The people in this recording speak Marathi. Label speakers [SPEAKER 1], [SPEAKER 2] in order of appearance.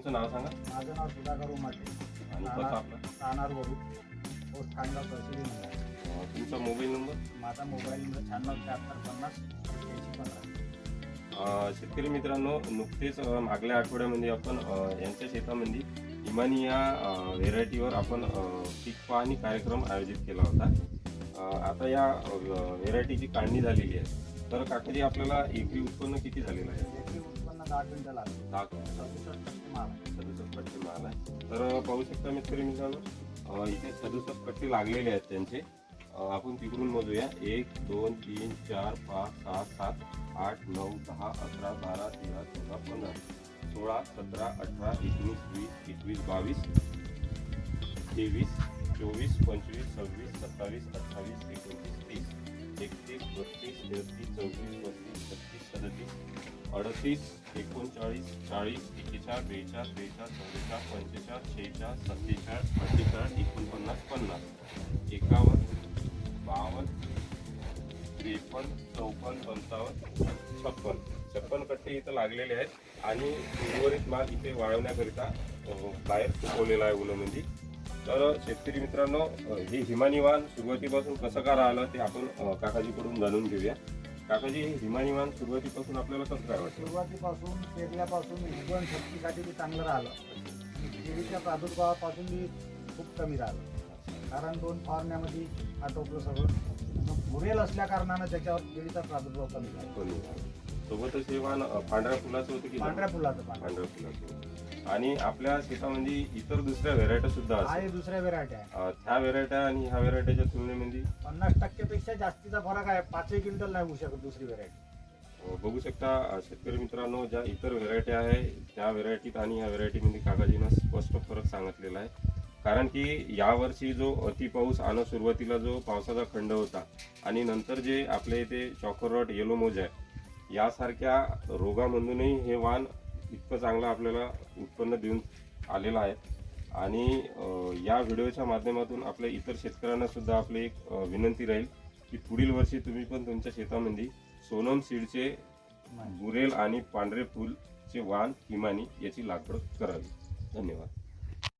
[SPEAKER 1] तुमचं नाव सांगा.
[SPEAKER 2] माझं नाव सुधाकर उमाटे.
[SPEAKER 1] आणि पत्ता आपला?
[SPEAKER 2] राहणार वरू पोस्ट खांडगाव तहसील मंडळ
[SPEAKER 1] अं, तुमचा मोबाईल नंबर?
[SPEAKER 2] माझा मोबाईल नंबर शहाण्णव पन्नास पंधरा.
[SPEAKER 1] अं, शेतकरी मित्रांनो नुकतेच अं, मागल्या आठवड्यामध्ये आपण अं, यांच्या शेतामध्ये इमानी या व्हेरायटीवर आपण अं, पीक पाहणी कार्यक्रम आयोजित केला होता. अं, आता या व्हेरायटीची काढणी झालेली आहे. तर काकाजी आपल्याला एकरी उत्पन्न किती झालेलं आहे?
[SPEAKER 2] एकरी उत्पन्न दहा क्विंटल आलं.
[SPEAKER 1] दहा
[SPEAKER 2] सदुसष्ट टक्के माल आहे.
[SPEAKER 1] सदुसष्ट पट्टे माल आहे. तर पाहू शकता शेतकरी मित्रांनो अं, इथे सदुसष्ट पट्टे लागलेले आहेत त्यांचे. अं, आपण तिकडून मोजूया. एक दोन तीन चार पाच सहा सात आठ नऊ दहा अकरा बारा तेरा चौदा पंधरा सोळा सतरा अठरा एकोणीस वीस एकवीस बावीस तेवीस चोवीस पंचवीस सव्वीस सत्तावीस अठ्ठावीस एकोणतीस तीस एकतीस बत्तीस तेहतीस चौतीस पस्तीस छत्तीस सदतीस अडतीस एकोणचाळीस चाळीस एक्केचाळीस बेचाळीस बेचाळीस चव्वेचाळीस पंचेचाळीस शेहेचाळीस सत्तेचाळीस अठ्ठेचाळ एकोणपन्नास पन्नास. एकावन्न बावन्न त्रेपन्न चौपन्न पंचावन्न छप्पन. छप्पन कट्टे इथं लागलेले आहेत आणि उर्वरित माल इथे वाळवण्याकरिता बाहेर सुकवलेला आहे उन्हामध्ये तर शेतकरी मित्रांनो हे हिमानी वाहन सुरुवातीपासून कसं का राहिलं ते आपण काकाजीकडून जाणून घेऊया. काकाजी हे हिमानीवान सुरुवातीपासून आपल्याला कसं काय वाटतं
[SPEAKER 2] सुरुवातीपासून पेरल्यापासून उगवण शक्तीसाठी बी चांगलं राहिलं. आणि किडीच्या प्रादुर्भावापासून बी खूप कमी राहिलं. कारण दोन फवारण्यामध्ये आटोपलं सगळं. मुरेल असल्या कारणानं त्याच्यावर किडीचा प्रादुर्भाव कमी झाला.
[SPEAKER 1] सोबतच हे वाण पांढऱ्या फुलाचं होतं की
[SPEAKER 2] पांढऱ्या फुलाचं
[SPEAKER 1] पांढऱ्या फुलाचं. आणि आपल्या शेतामध्ये इतर दुसऱ्या व्हेरायट्या सुद्धा
[SPEAKER 2] हा
[SPEAKER 1] असतात
[SPEAKER 2] हे दुसऱ्या व्हेरायटी आहे.
[SPEAKER 1] अं, त्या व्हेरायट्या आणि ह्या व्हेरायटीच्या तुलनेमध्ये?
[SPEAKER 2] पन्नास टक्क्यापेक्षा जास्तीचा फरक आहे. पाचही क्विंटल नाही होऊ शकत दुसरी व्हेरायटी
[SPEAKER 1] अं, बघू शकता अं, शेतकरी मित्रांनो ज्या इतर व्हेरायटी आहे त्या व्हेरायटीत आणि ह्या व्हेरायटीमध्ये काकाजीनं स्पष्ट फरक सांगितलेला आहे. कारण की यावर्षी जो अति पाऊस आणं सुरुवातीला जो पावसाचा खंड होता आणि नंतर जे आपल्या इथे चॉकरॉट येलो मोज आहे यासारख्या रोगामधूनही हे वाण इतकं चांगलं आपल्याला उत्पन्न देऊन आलेलं आहे. आणि या व्हिडिओच्या माध्यमातून आपल्या इतर शेतकऱ्यांना सुद्धा आपली एक विनंती राहील की पुढील वर्षी तुम्ही पण तुमच्या शेतामध्ये सोनम सीडचे गुरेल आणि पांढरे फुलचे वाण हिमानी याची लागवड करावी. धन्यवाद.